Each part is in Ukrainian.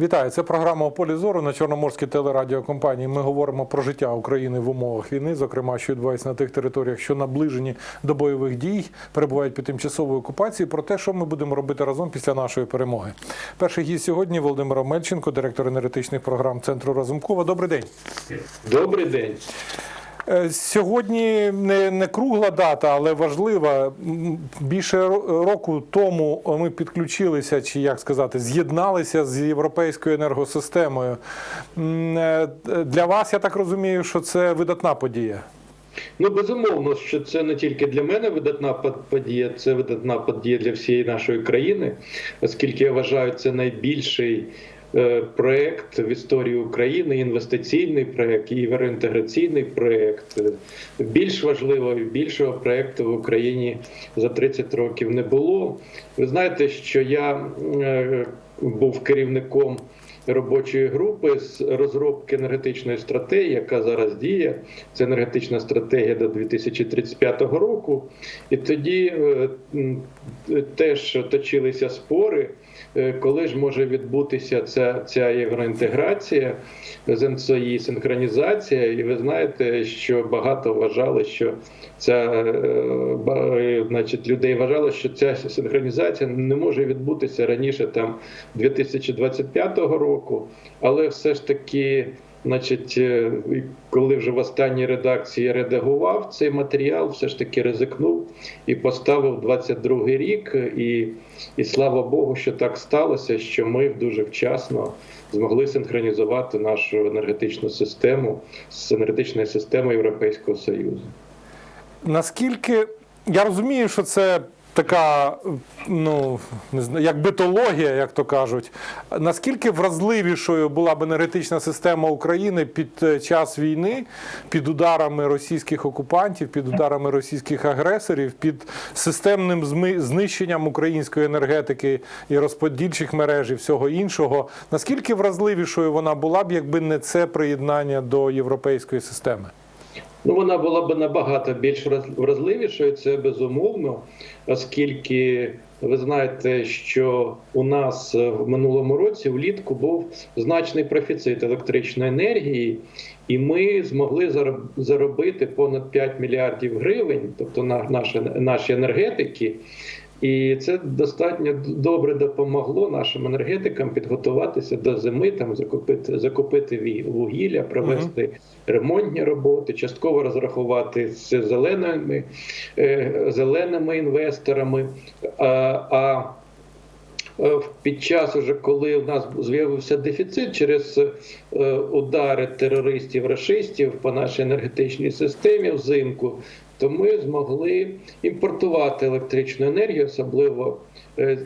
Вітаю, це програма «У полі зору на Чорноморській телерадіокомпанії. Ми говоримо про життя України в умовах війни, зокрема, що відбувається на тих територіях, що наближені до бойових дій, перебувають під тимчасовою окупацією, про те, що ми будемо робити разом після нашої перемоги. Перший гість сьогодні Володимир Омельченко, директор енергетичних програм Центру Разумкова. Добрий день. Добрий день. Е, Сьогодні не, не кругла дата, але важлива. Більше року тому ми підключилися, чи як сказати, з'єдналися з європейською енергосистемою. Е, Для вас, я так розумію, що це видатна подія. Ну безумовно, що це не тільки для мене видатна подія, це видатна подія для всієї нашої країни, оскільки я вважаю, це найбільший е, проект в історії України, інвестиційний проект, євроінтеграційний проект. Е, Більш важливого і більшого проекту в Україні за 30 років не було. Ви знаєте, що я е, був керівником. Робочої групи з розробки енергетичної стратегії, яка зараз діє. Це енергетична стратегія до 2035 року. І тоді е, теж точилися спори, е, коли ж може відбутися ця, ця євроінтеграція з НСОІ, синхронізація. І ви знаєте, що багато вважали, що ця е, значить, людей вважало, що ця синхронізація не може відбутися раніше там 2025 року, але все ж таки. Значить, е, коли вже в останній редакції редагував цей матеріал, все ж таки ризикнув і поставив 22-й рік. І, і слава Богу, що так сталося, що ми дуже вчасно змогли синхронізувати нашу енергетичну систему з енергетичною системою Європейського Союзу. Наскільки я розумію, що це така, ну не знаю, як битологія, як то кажуть. Наскільки вразливішою була б енергетична система України під е, час війни, під ударами російських окупантів, під ударами російських агресорів, під системним знищенням української енергетики і розподільчих мереж і всього іншого? Наскільки вразливішою вона була б, якби не це приєднання до європейської системи? Ну, вона була б набагато більш враз- вразливішою, це безумовно, оскільки ви знаєте, що у нас е, в минулому році влітку був значний профіцит електричної енергії, і ми змогли зароб- заробити понад 5 мільярдів гривень, тобто на наші, наші енергетики. І це достатньо добре допомогло нашим енергетикам підготуватися до зими, там закупити закупити вугілля, провести ремонтні роботи, частково розрахувати з зеленими, е, зеленими інвесторами. А, а е, під час, уже коли у нас з'явився дефіцит через е, удари терористів рашистів по нашій енергетичній системі взимку, то ми змогли імпортувати електричну енергію, особливо е,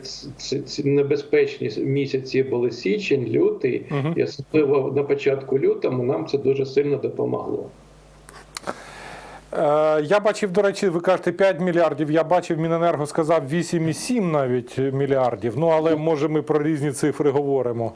ці небезпечні місяці були січень, лютий, Мгм. і особливо на початку лютому нам це дуже сильно допомогло. Е, Я бачив, до речі, ви кажете 5 мільярдів. Я бачив, Міненерго сказав 8,7 навіть мільярдів. Ну але може ми про різні цифри говоримо.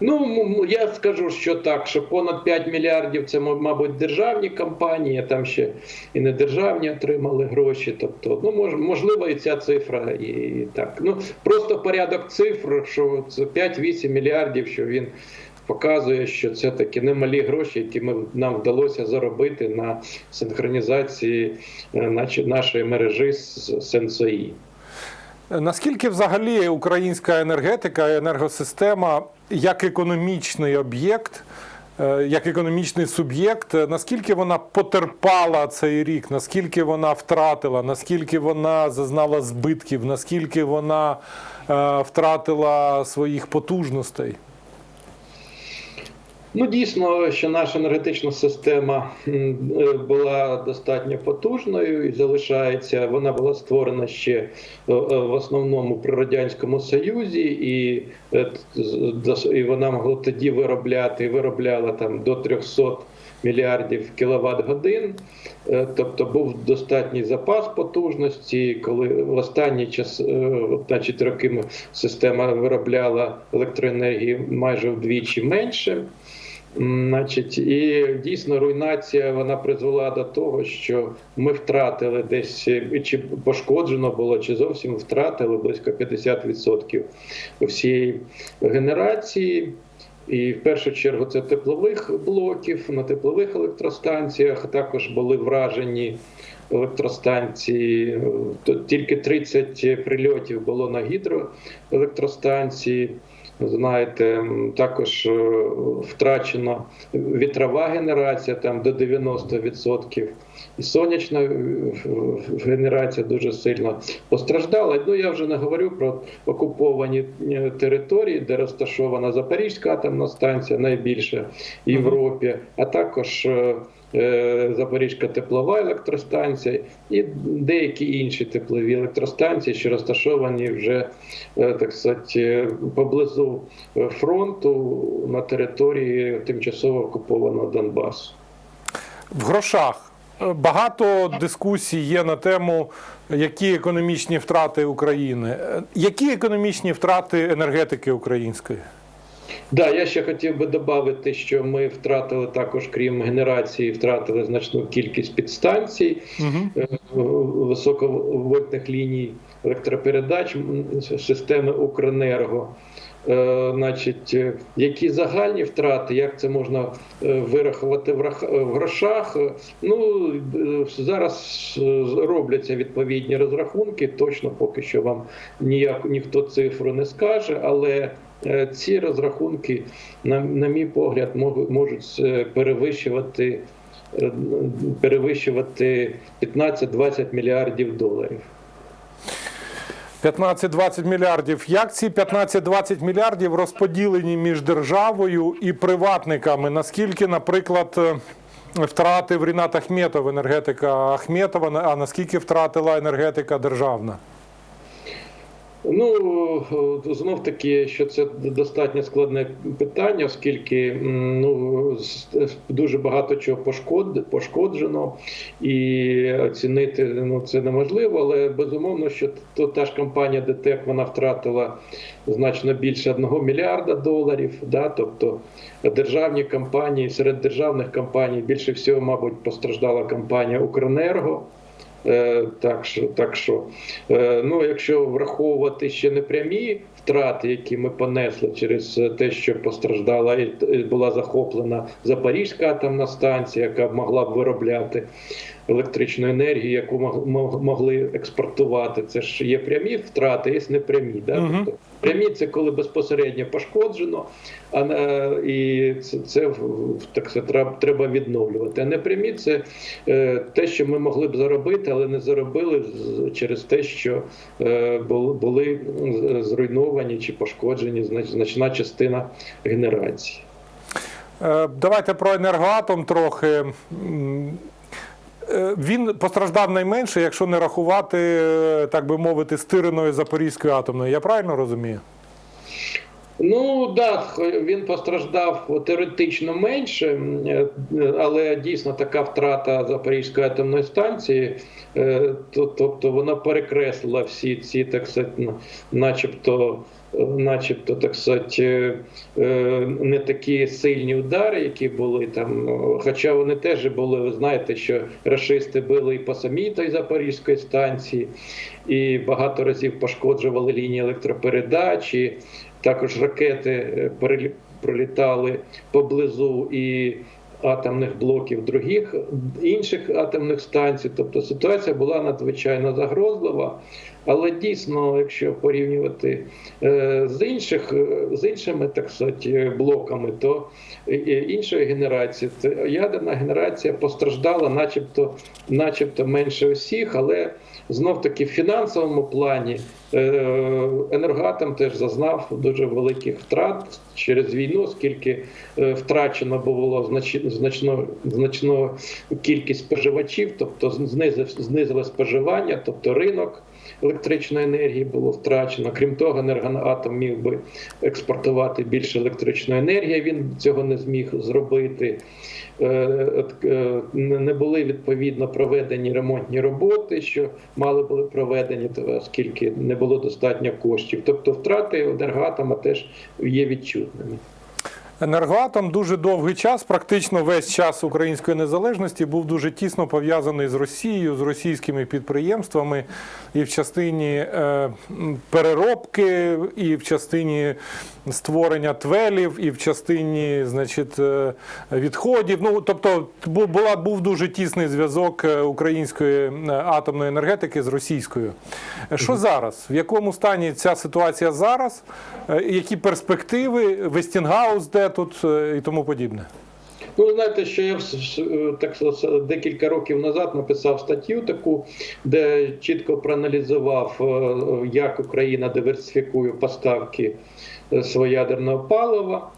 Ну я скажу, що так, що понад 5 мільярдів це, мабуть, державні компанії, там ще і не державні отримали гроші. Тобто, ну можливо, і ця цифра і, так. Ну просто порядок цифр, що це 5-8 мільярдів, що він. Показує, що це такі немалі гроші, які ми нам вдалося заробити на синхронізації е, нашої мережі з. Е, Наскільки взагалі українська енергетика і енергосистема як економічний об'єкт, е, як економічний суб'єкт, е, наскільки вона потерпала цей рік, наскільки вона втратила, наскільки вона зазнала збитків, наскільки вона е, втратила своїх потужностей? Ну, дійсно, що наша енергетична система е, була достатньо потужною і залишається. Вона була створена ще е, е, в основному при радянському союзі, і, і вона могла тоді виробляти виробляла там до 300 мільярдів кіловат годин. Е, Тобто був достатній запас потужності. Коли в останні час, е, значить, роки система виробляла електроенергії майже вдвічі менше. Значить, і дійсно руйнація вона призвела до того, що ми втратили десь е, чи пошкоджено було, чи зовсім втратили близько 50% всієї генерації. І в першу чергу це теплових блоків на теплових електростанціях. Також були вражені електростанції. Тут тільки 30 прильотів було на гідроелектростанції. Знаєте, також е, втрачена вітрова генерація там до 90%. І сонячна е, генерація дуже сильно постраждала. Ну я вже не говорю про окуповані е, території, де розташована Запорізька атомна станція, найбільша в Європі, а також Запорізька теплова електростанція і деякі інші теплові електростанції, що розташовані вже е, так сказати, е, поблизу е, фронту на території тимчасово окупованого Донбасу. В грошах е, багато дискусій є на тему, які економічні втрати України. Е, Які економічні втрати енергетики української? Да, я ще хотів би додати, що ми втратили також, крім генерації, втратили значну кількість підстанцій Угу. високовольтних ліній електропередач системи Укренерго. Е, Значить, е, які загальні втрати, як це можна е, вирахувати в грошах? Ну зараз робляться відповідні розрахунки. Точно поки що вам ніяк ніхто цифру не скаже, але ці розрахунки, на, на мій погляд, можуть, перевищувати, перевищувати 15-20 мільярдів доларів. 15-20 мільярдів. Як ці 15-20 мільярдів розподілені між державою і приватниками? Наскільки, наприклад, е, втратив Рінат Ахметов енергетика Ахметова, а наскільки втратила енергетика державна? Ну знов таки, що це достатньо складне питання, оскільки ну дуже багато чого пошкод, пошкоджено, і оцінити ну це неможливо. Але безумовно, що то та ж компанія ДТЕК вона втратила значно більше одного мільярда доларів. Да, тобто державні компанії серед державних компаній більше всього, мабуть, постраждала компанія Укренерго. Е, Так що, так що. Е, ну, якщо враховувати ще не прямі втрати, які ми понесли через те, що постраждала і була захоплена Запорізька атомна станція, яка могла б виробляти електричну енергію, яку мог- мог- могли експортувати. Це ж є прямі втрати, є непрямі. Да? Мгм. Тобто, прямі це коли безпосередньо пошкоджено, а е, і це, це так сказати, треба, відновлювати. А непрямі це е, те, що ми могли б заробити, але не заробили через те, що е, були, були зруйновані чи пошкоджені значна частина генерації. Е, Давайте про енергоатом трохи. Е, Він постраждав найменше, якщо не рахувати, е, так би мовити, стиреної Запорізької атомної. Я правильно розумію? Ну да, він постраждав теоретично менше, е, але дійсно така втрата Запорізької атомної станції, е, тобто вона перекреслила всі ці, так сказати, ну, начебто. е, Начебто, так сказати, не такі сильні удари, які були там. Хоча вони теж були, ви знаєте, що рашисти били і по самій той Запорізької станції, і багато разів пошкоджували лінії електропередачі. Також ракети е, пролітали поблизу і атомних блоків других інших атомних станцій. Тобто ситуація була надзвичайно загрозлива. Але дійсно, якщо порівнювати е, з інших е, з іншими так сказати, блоками, то іншої генерації, то ядерна генерація постраждала, начебто, начебто менше усіх, але знов таки в фінансовому плані е, енергоатом теж зазнав дуже великих втрат через війну, оскільки е, втрачено було значно, значно кількість споживачів, тобто знизило споживання, тобто ринок електричної енергії було втрачено. Крім того, енергоатом міг би експортувати більше електричної енергії. Він цього не зміг зробити. Е, е, Не були відповідно проведені ремонтні роботи, що мали були проведені, оскільки не було достатньо коштів. Тобто втрати енергоатома теж є відчутними. Енергоатом дуже довгий час, практично весь час української незалежності був дуже тісно пов'язаний з Росією, з російськими підприємствами і в частині е, переробки, і в частині створення твелів, і в частині значить, е, відходів. Ну, тобто бу- була, був дуже тісний зв'язок е, української атомної енергетики з російською. Що зараз? В якому стані ця ситуація зараз? Які перспективи? Вестінгаус де тут е, і тому подібне? Ну, ви знаєте, що я е, так декілька років назад написав статтю таку, де чітко проаналізував, е, як Україна диверсифікує поставки свого ядерного палива.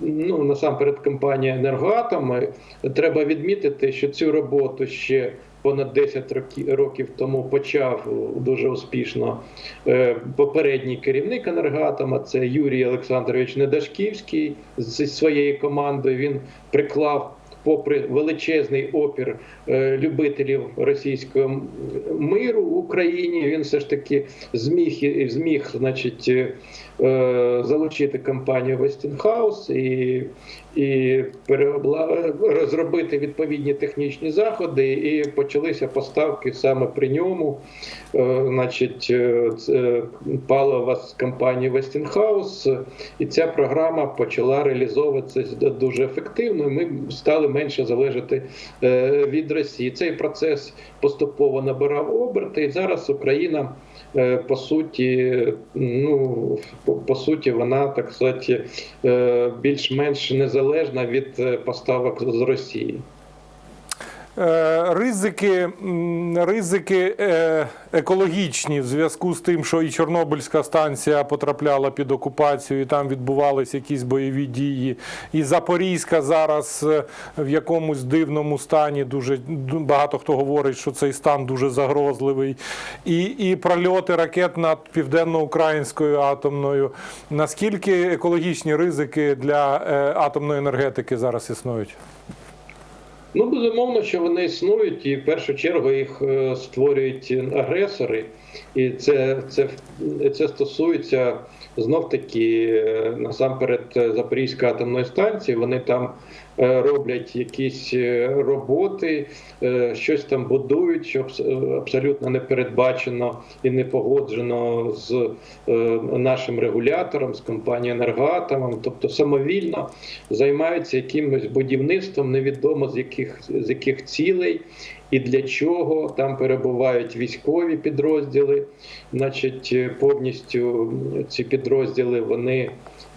Ну, насамперед, компанія «Енергоатом». Е, Треба відмітити, що цю роботу ще понад 10 роки- років тому почав дуже успішно е, попередній керівник «Енергоатома», це Юрій Олександрович Недашківський зі своєю командою. Він приклав, попри величезний опір е, любителів російського миру в Україні, він все ж таки зміг зміг, значить. е, Залучити компанію Westinghouse і, і розробити відповідні технічні заходи, і почалися поставки саме при ньому. Е, Значить, е, палива з компанії Westinghouse, і ця програма почала реалізовуватися дуже ефективно. і Ми стали менше залежати е, від Росії. Цей процес поступово набирав оберти, і зараз Україна. Е, По суті, ну по, суті, вона так сказати, е, більш-менш незалежна від е, поставок з Росії. Е, Ризики, ризики е, екологічні в зв'язку з тим, що і Чорнобильська станція потрапляла під окупацію, і там відбувалися якісь бойові дії. І Запорізька зараз е, в якомусь дивному стані. Дуже багато хто говорить, що цей стан дуже загрозливий. І, і прольоти ракет над південно-українською атомною. Наскільки екологічні ризики для атомної енергетики зараз існують? Ну, безумовно, що вони існують, і в першу чергу їх е, створюють агресори, і це, це, це стосується знов таки е, насамперед е, Запорізької атомної станції. Вони там роблять якісь е, роботи, е, щось там будують, що абсолютно не передбачено і не погоджено з е, нашим регулятором, з компанією «Енергоатомом», тобто самовільно займаються якимось будівництвом, невідомо з яких з яких цілей. І для чого там перебувають військові підрозділи, значить, е, повністю ці підрозділи вони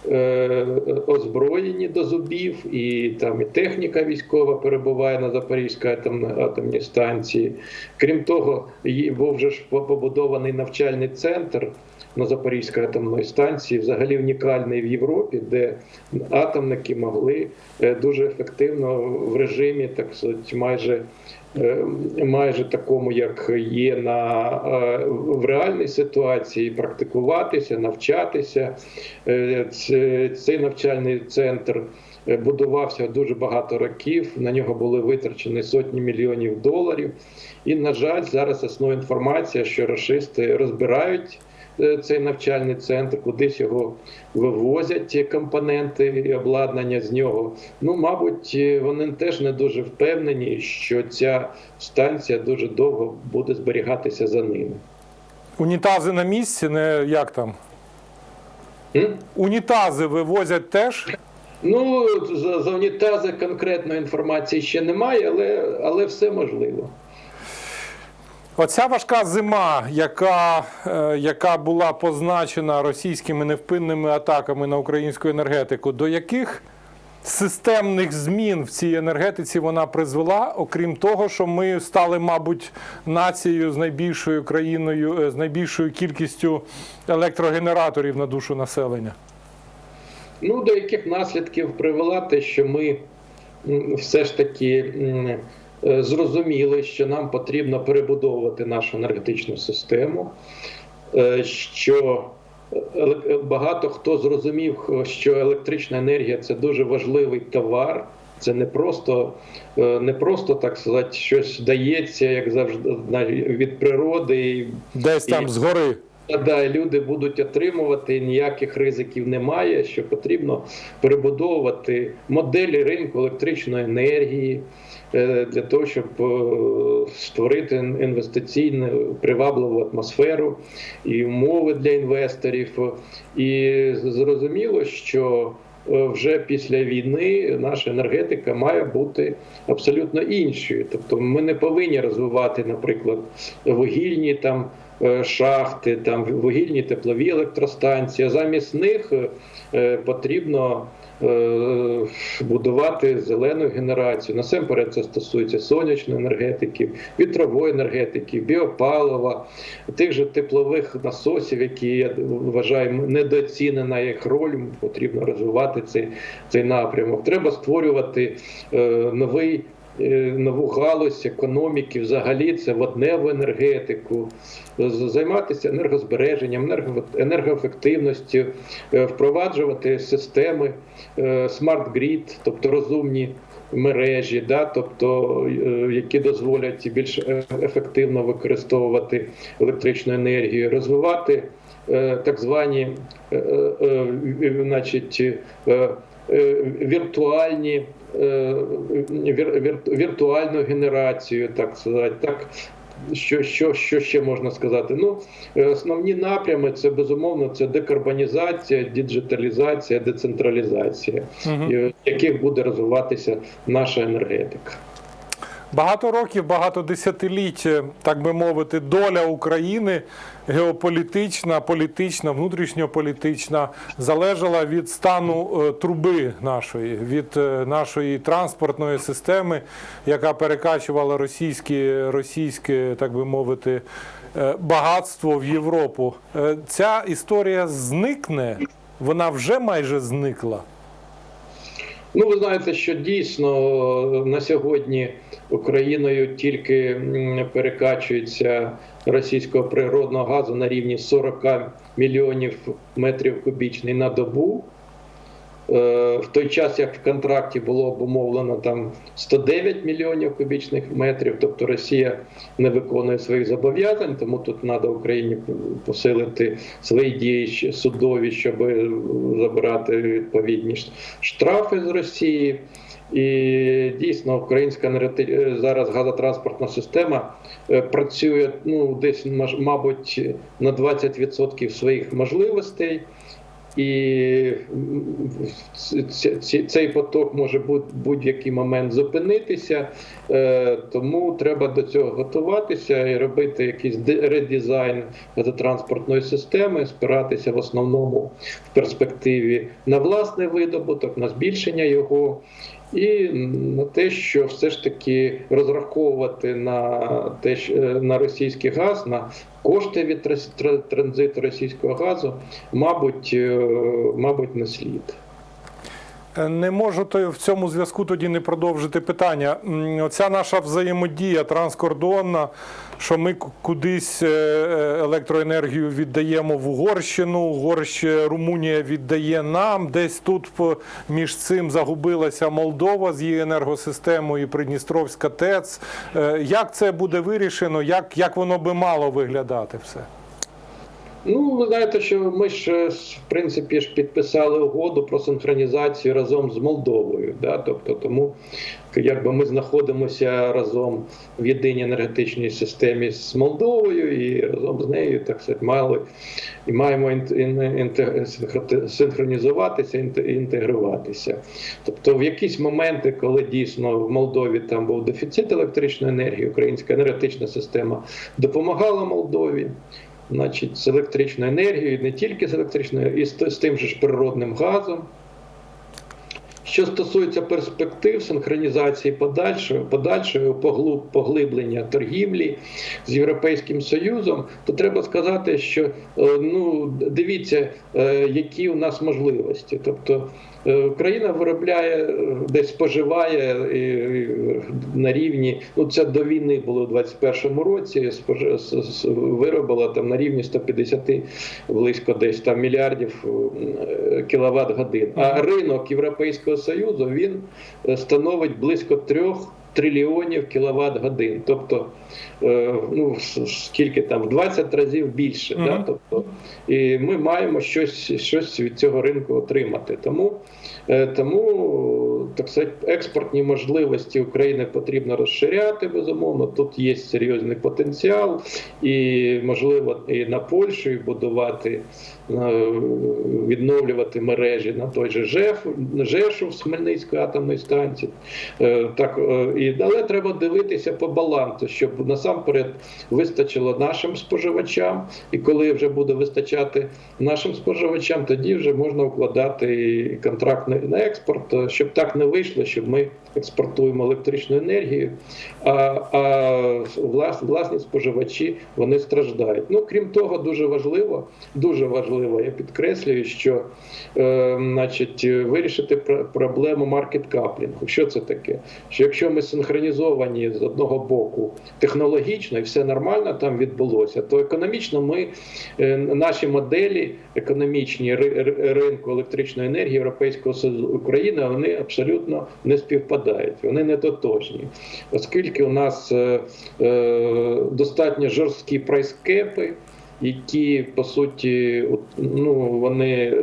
е, озброєні до зубів, і там і техніка військова перебуває на Запорізькій атомній, станції. Крім того, був вже ж побудований навчальний центр на Запорізькій атомної станції, взагалі унікальний в Європі, де атомники могли е, дуже ефективно в режимі, так сказати, майже. Е, Майже такому, як є на е, в реальній ситуації, практикуватися, навчатися. Е, Цей навчальний центр будувався дуже багато років. На нього були витрачені сотні мільйонів доларів. І, на жаль, зараз існує інформація, що рашисти розбирають цей навчальний центр, кудись його вивозять ті компоненти і обладнання з нього. Ну, мабуть, е, вони теж не дуже впевнені, що ця станція дуже довго буде зберігатися за ними. Унітази на місці, не як там? М? Унітази вивозять теж. Ну, за, за унітази конкретної інформації ще немає, але, але все можливо. Оця важка зима, яка, е, яка була позначена російськими невпинними атаками на українську енергетику, до яких системних змін в цій енергетиці вона призвела, окрім того, що ми стали, мабуть, нацією з найбільшою країною, е, з найбільшою кількістю електрогенераторів на душу населення? Ну, до яких наслідків привела те, що ми все ж таки зрозуміли, що нам потрібно перебудовувати нашу енергетичну систему, е, що багато хто зрозумів, що електрична енергія це дуже важливий товар. Це не просто, е, не просто так сказати, щось дається, як завжди від природи. і Десь там І- згори. Да, люди будуть отримувати, ніяких ризиків немає. Що потрібно перебудовувати моделі ринку електричної енергії е, для того, щоб е, створити інвестиційну привабливу атмосферу і умови для інвесторів. І зрозуміло, що е, вже після війни наша енергетика має бути абсолютно іншою. Тобто, ми не повинні розвивати, наприклад, вугільні там шахти, там вугільні теплові електростанції. Замість них е, потрібно е, будувати зелену генерацію. Насамперед це стосується сонячної енергетики, вітрової енергетики, біопалива, тих же теплових насосів, які я вважаю недооцінена їх роль. Потрібно розвивати цей, цей напрямок. Треба створювати е, новий. Е, Нову галузь економіки, взагалі це водневу енергетику, займатися енергозбереженням, енерго- енергоефективністю, е, впроваджувати системи е, смарт-грід, тобто розумні мережі, да, тобто, е, які дозволять більш е- ефективно використовувати електричну енергію, розвивати е, так звані е, е, е, значить, е, е, віртуальні. Е, вір- вір- Віртуальну генерацію, так сказати, так що, що, що ще можна сказати? Ну, е, основні напрями це безумовно це декарбонізація, діджиталізація, децентралізація, і в яких буде розвиватися наша енергетика. Багато років, багато десятиліть, е, так би мовити, доля України геополітична, політична, внутрішньополітична залежала від стану е, труби нашої, від е, нашої транспортної системи, яка перекачувала російське, російське, так би мовити, багатство в Європу. Ця історія зникне, вона вже майже зникла. Ну, ви знаєте, що дійсно на сьогодні Україною тільки перекачується російського природного газу на рівні 40 мільйонів метрів кубічних на добу. Е, В той час, як в контракті було обумовлено там 109 мільйонів кубічних метрів, тобто Росія не виконує своїх зобов'язань, тому тут треба Україні посилити свої дії судові, щоб забирати відповідні штрафи з Росії. І дійсно українська зараз газотранспортна система е, працює ну десь мабуть на 20% своїх можливостей. І цей поток може будь- будь-який момент зупинитися, Е, тому треба до цього готуватися і робити якийсь редизайн газотранспортної системи, спиратися в основному в перспективі на власний видобуток, на збільшення його. І на те, що все ж таки розраховувати на те, е, на російський газ, на кошти від транзиту російського газу, мабуть, е, мабуть, не слід. Е, Не можу то в цьому зв'язку тоді не продовжити питання. Оця наша взаємодія транскордонна, що ми кудись е, е, електроенергію віддаємо в Угорщину, Угорщина, Румунія віддає нам. Десь тут між цим загубилася Молдова з її енергосистемою Придністровська ТЕЦ. Як це буде вирішено? Як, як воно би мало виглядати все? Ну, ви знаєте, що ми ж в принципі ж підписали угоду про синхронізацію разом з Молдовою. Да? Тобто, тому якби ми знаходимося разом в єдиній енергетичній системі з Молдовою і разом з нею, так сказати, мали і маємо синхронізуватися, інте- інтегруватися. Тобто, в якісь моменти, коли дійсно в Молдові там був дефіцит електричної енергії, українська енергетична система допомагала Молдові значить, з електричною енергією, не тільки з електричною, і з, з тим же ж природним газом. Що стосується перспектив синхронізації подальшого, подальшого поглу- поглиблення торгівлі з Європейським Союзом, то треба сказати, що е, ну дивіться, е, які у нас можливості. Тобто Україна виробляє е, десь споживає на рівні. Ну це до війни було в 21-му році. виробила там на рівні 150 близько десь там мільярдів кіловат годин. А ринок Європейського Союзу він е, становить близько трьох трильйонів кіловат годин. Тобто, е, ну скільки там, в 20 разів більше. Мгм. Да? Тобто, і ми маємо щось, щось від цього ринку отримати. Тому, е, тому так сказати, експортні можливості України потрібно розширяти, безумовно. Тут є серйозний потенціал, і можливо і на Польщу і будувати, відновлювати мережі на той же ЖЕШу з Хмельницької атомної станції. Е, Так, е, і, але треба дивитися по балансу, щоб насамперед вистачило нашим споживачам, і коли вже буде вистачати нашим споживачам, тоді вже можна укладати контракт на- експорт, е, щоб так не вийшло, щоб ми експортуємо електричну енергію, а, а власні споживачі вони страждають. Ну крім того, дуже важливо, дуже важливо, я підкреслюю, що е, значить, вирішити пр- проблему маркет-каплінгу. Що це таке? Що якщо ми синхронізовані з одного боку технологічно і все нормально там відбулося, то економічно ми е, наші моделі економічні ри- ри- ринку електричної енергії Європейського Союзу України вони абсолютно не співпадають, вони не тотожні, оскільки у нас е, е, достатньо жорсткі прайскепи. Які по суті, ну вони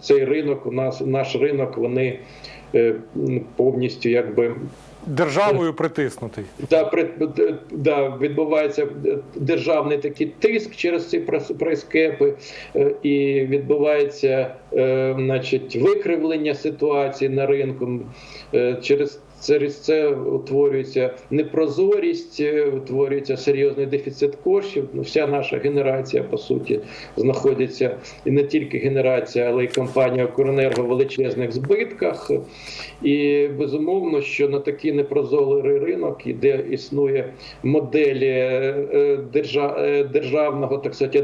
цей ринок у нас наш ринок, вони е, повністю якби Державою притиснутий. Да, при, да, відбувається державний такий тиск через ці прескепи, е, і відбувається е, значить, викривлення ситуації на ринку. Через Через це утворюється непрозорість, е, утворюється серйозний дефіцит коштів. Ну, Вся наша генерація, по суті, знаходиться і не тільки генерація, але й компанія «Укренерго» в величезних збитках. І безумовно, що на такий непрозорий ринок, де існує моделі е, е, державного так сказати,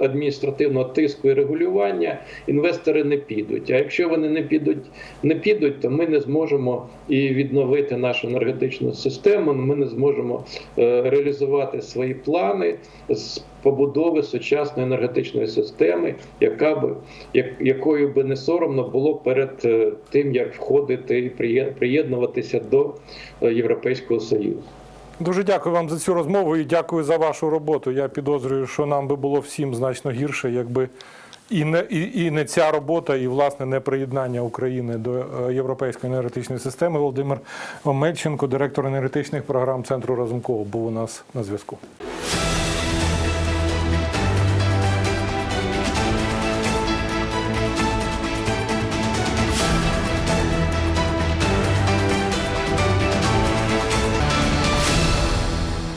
адміністративного тиску і регулювання, інвестори не підуть. А якщо вони не підуть, не підуть, то ми не зможемо і відновити нашу енергетичну систему. Ми не зможемо е, реалізувати свої плани з побудови сучасної енергетичної системи, яка б як, якою би не соромно було перед е, тим, як входити і приєднуватися до е, Європейського Союзу. Дуже дякую вам за цю розмову і дякую за вашу роботу. Я підозрюю, що нам би було всім значно гірше, якби і не, і, і не ця робота, і власне не приєднання України до е, європейської енергетичної системи. Володимир Омельченко, директор енергетичних програм Центру Разумкова, був у нас на зв'язку.